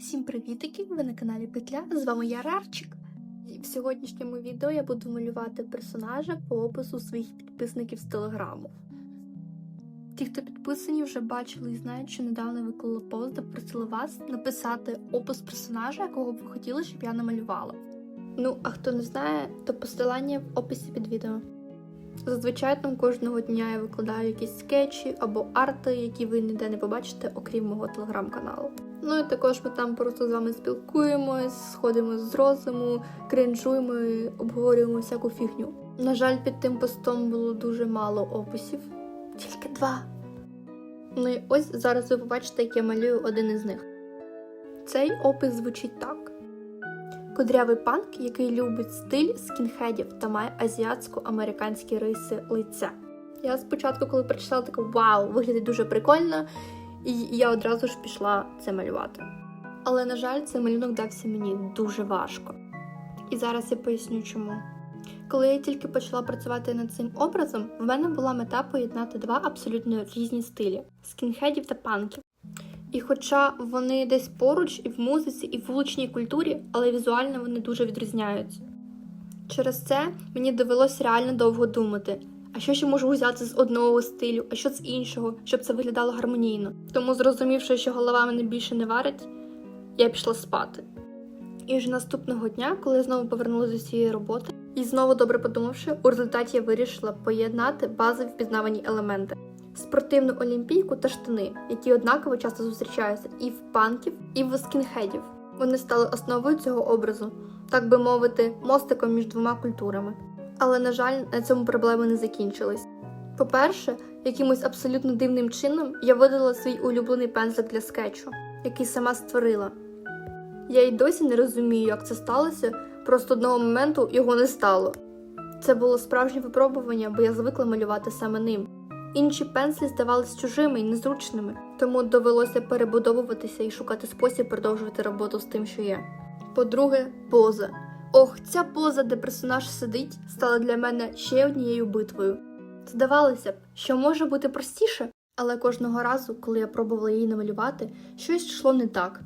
Всім привітики! Ви на каналі Петля. З вами я Рарчик. І в сьогоднішньому відео я буду малювати персонажа по опису своїх підписників з телеграму. Ті, хто підписані, вже бачили і знають, що недавно виклала пост, де просила вас написати опис персонажа, якого б ви хотіли, щоб я намалювала. Ну, а хто не знає, то посилання в описі під відео. Зазвичай там кожного дня я викладаю якісь скетчі або арти, які ви ніде не побачите, окрім мого телеграм-каналу. Ну і також ми там просто з вами спілкуємось, сходимо з розуму, кринжуємо і обговорюємо всяку фігню. На жаль, під тим постом було дуже мало описів, тільки два. Ну і ось зараз ви побачите, як я малюю один із них. Цей опис звучить так. Кудрявий панк, який любить стиль скінхедів та має азіатсько-американські риси лиця. Я спочатку, коли прочитала, така вау, виглядає дуже прикольно, і я одразу ж пішла це малювати. Але, на жаль, цей малюнок дався мені дуже важко. І зараз я поясню чому. Коли я тільки почала працювати над цим образом, в мене була мета поєднати два абсолютно різні стилі скінхедів та панків. І хоча вони десь поруч і в музиці, і в вуличній культурі, але візуально вони дуже відрізняються. Через це мені довелося реально довго думати, а що ще можу взяти з одного стилю, а що з іншого, щоб це виглядало гармонійно. Тому, зрозумівши, що голова мене більше не варить, я пішла спати. І вже наступного дня, коли я знову повернулася до цієї роботи, і знову добре подумавши, у результаті я вирішила поєднати базові впізнавані елементи спортивну олімпійку та штани, які однаково часто зустрічаються і в панків, і в скінхедів. Вони стали основою цього образу, так би мовити, мостиком між двома культурами. Але, на жаль, на цьому проблеми не закінчились. По-перше, якимось абсолютно дивним чином я видала свій улюблений пензлик для скетчу, який сама створила. Я й досі не розумію, як це сталося, просто одного моменту його не стало. Це було справжнє випробування, бо я звикла малювати саме ним. Інші пензлі здавались чужими і незручними, тому довелося перебудовуватися і шукати спосіб продовжувати роботу з тим, що є. По-друге, поза. Ох, ця поза, де персонаж сидить, стала для мене ще однією битвою. Здавалося б, що може бути простіше, але кожного разу, коли я пробувала її намалювати, щось йшло не так.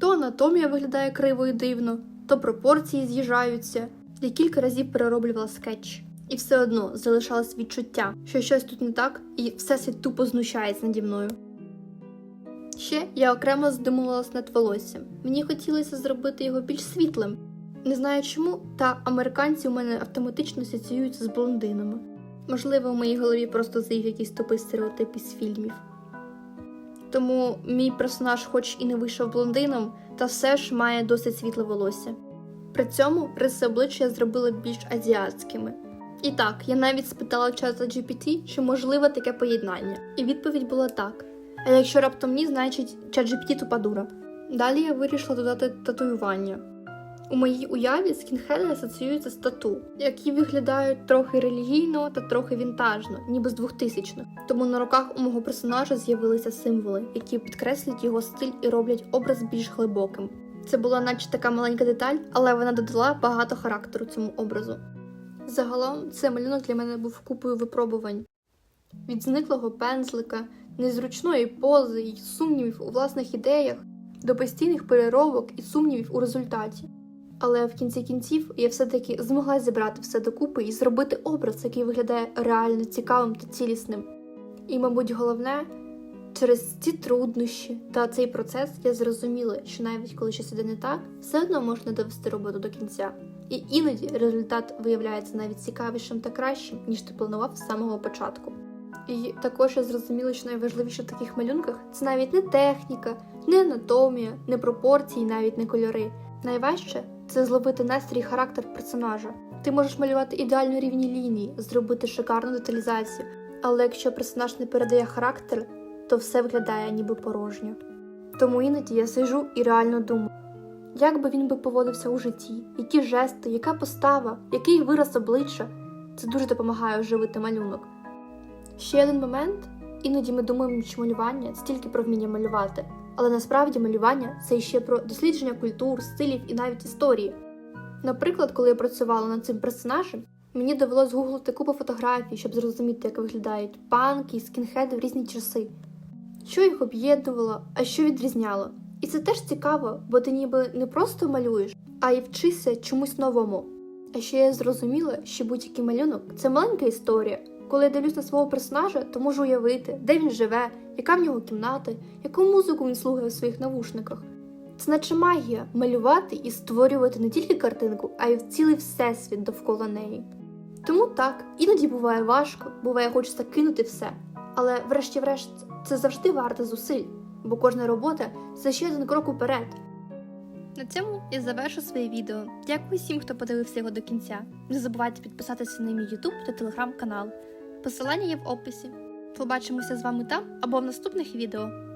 То анатомія виглядає криво і дивно, то пропорції з'їжджаються. Я кілька разів перероблювала скетч. І все одно залишалось відчуття, що щось тут не так, і всесвіт тупо знущається наді мною. Ще я окремо здумувалась над волоссям. Мені хотілося зробити його більш світлим. Не знаю чому, та американці у мене автоматично асоціюються з блондинами. Можливо, в моїй голові просто заїв якийсь тупий стереотип із фільмів. Тому мій персонаж, хоч і не вийшов блондином, та все ж має досить світле волосся. При цьому риси обличчя я зробила більш азіатськими. І так, я навіть спитала чата GPT, чи можливе таке поєднання. І відповідь була так. А якщо раптом ні, значить чат GPT тупа дура. Далі я вирішила додати татуювання. У моїй уяві скінхеди асоціюються з тату, які виглядають трохи релігійно та трохи вінтажно, ніби з 2000-х. Тому на руках у мого персонажа з'явилися символи, які підкреслюють його стиль і роблять образ більш глибоким. Це була наче така маленька деталь, але вона додала багато характеру цьому образу. Загалом цей малюнок для мене був купою випробувань від зниклого пензлика, незручної пози і сумнівів у власних ідеях до постійних переробок і сумнівів у результаті. Але в кінці кінців я все-таки змогла зібрати все докупи і зробити образ, який виглядає реально цікавим та цілісним. І, мабуть, головне, через ці труднощі та цей процес я зрозуміла, що навіть коли щось іде не так, все одно можна довести роботу до кінця. І іноді результат виявляється навіть цікавішим та кращим, ніж ти планував з самого початку. І також я зрозуміла, що найважливіше в таких малюнках це навіть не техніка, не анатомія, не пропорції, навіть не кольори. Найважче це зловити настрій і характер персонажа. Ти можеш малювати ідеально рівні лінії, зробити шикарну деталізацію, але якщо персонаж не передає характер, то все виглядає ніби порожньо. Тому іноді я сижу і реально думаю. Як би він би поводився у житті, які жести, яка постава, який вираз обличчя це дуже допомагає оживити малюнок. Ще один момент: іноді ми думаємо, що малювання це тільки про вміння малювати, але насправді малювання це ще про дослідження культур, стилів і навіть історії. Наприклад, коли я працювала над цим персонажем, мені довелось гуглити купу фотографій, щоб зрозуміти, як виглядають панки і скінхеди в різні часи, що їх об'єднувало, а що відрізняло. І це теж цікаво, бо ти ніби не просто малюєш, а й вчишся чомусь новому. А ще я зрозуміла, що будь-який малюнок це маленька історія. Коли я дивлюсь на свого персонажа, то можу уявити, де він живе, яка в нього кімната, яку музику він слухає в своїх навушниках. Це наче магія малювати і створювати не тільки картинку, а й цілий всесвіт довкола неї. Тому так, іноді буває важко, буває хочеться кинути все. Але, врешті-решт, це завжди варте зусиль, бо кожна робота це ще один крок уперед. На цьому я завершу своє відео. Дякую всім, хто подивився його до кінця. Не забувайте підписатися на мій YouTube та телеграм канал. Посилання є в описі. Побачимося з вами там або в наступних відео.